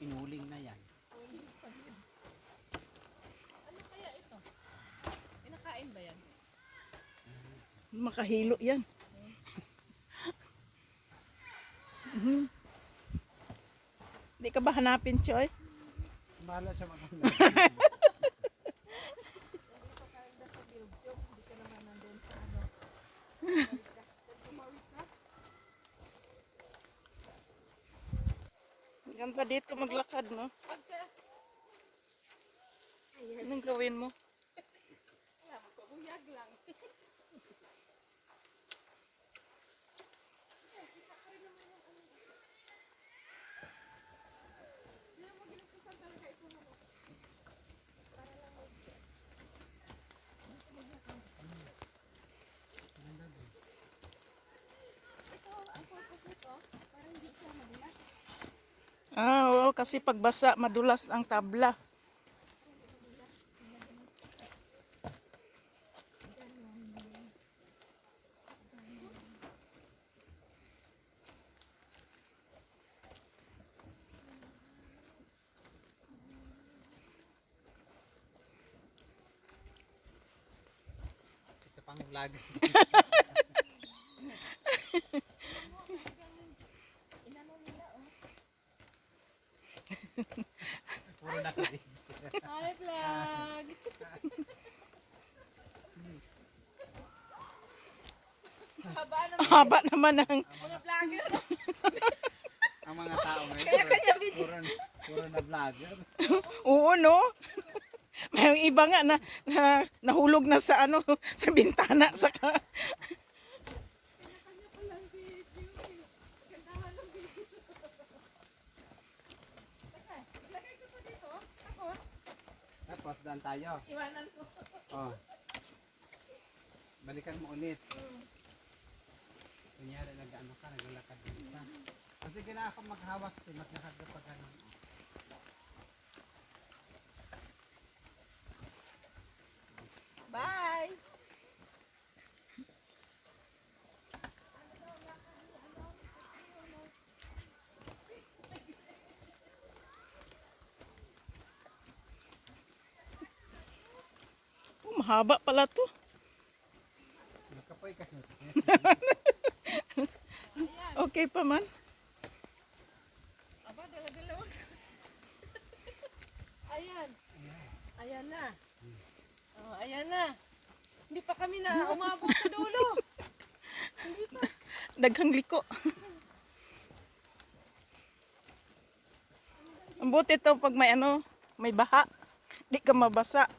Inuling na yan. Ano kaya ito? Kinakain ba yan? Makahilo yan. Mhm. Hindi ka ba hanapin, Choy? Bahala siya mag Ganda dito maglakad, no? Anong gawin mo? Ah, oo, kasi pagbasa, madulas ang tabla. Isa pang vlog. Puro na ko Hi, vlog! Ang haba naman ng... Mga vlogger! Ang mga tao ngayon. Kaya puro, puro, puro na vlogger. Oo, no? May iba nga na, na nahulog na sa ano, sa bintana sa daan tayo. Iwanan ko. Oh. Balikan mo ulit. Kunyari nag-ano ka, naglalakad ka. Sige na ako maghawak, maglakad ka pag ano. Bye! Oh, mahaba pala to. Okay pa man. Aba, dala-dala. Ayan. Ayan na. Oh, ayan na. Hindi pa kami na umabot sa dulo. Hindi pa. Daghang liko. Ang buti to pag may ano, may baha. Di ka mabasa.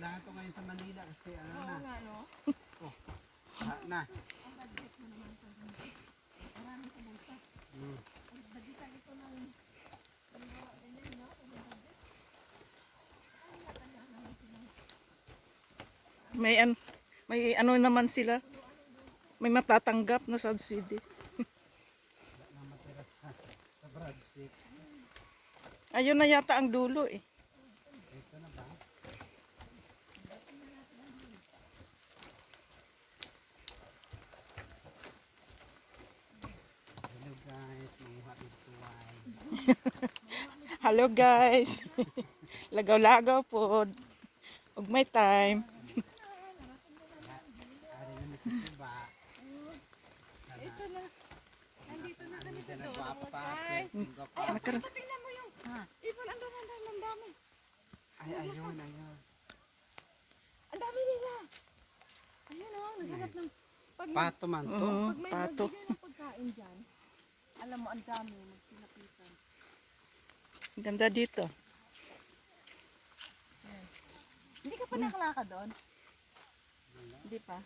Kailangan to ngayon sa Manila kasi ano Oo na, nga, no? baha na. Mm. May an may ano naman sila. May matatanggap na subsidy. Ayun na yata ang dulo eh. Ito na ba? Hello guys, manguha dito ay. Hello guys. Lagaw-lagaw po. Ug may time. Ito na. Nandito na kami sa Ano pa. Nakaroon. Tingnan mo yung ibon. Ang dami, ang dami. Ay, ayun, ayun. Ang dami nila. Ayun oh, naghanap ng... Pag, Pato man to. Oo, pag may pato. pagkain dyan, alam mo, ang dami, magpinapitan. Ganda dito. Hindi ka pa nakalakad doon? Hindi pa.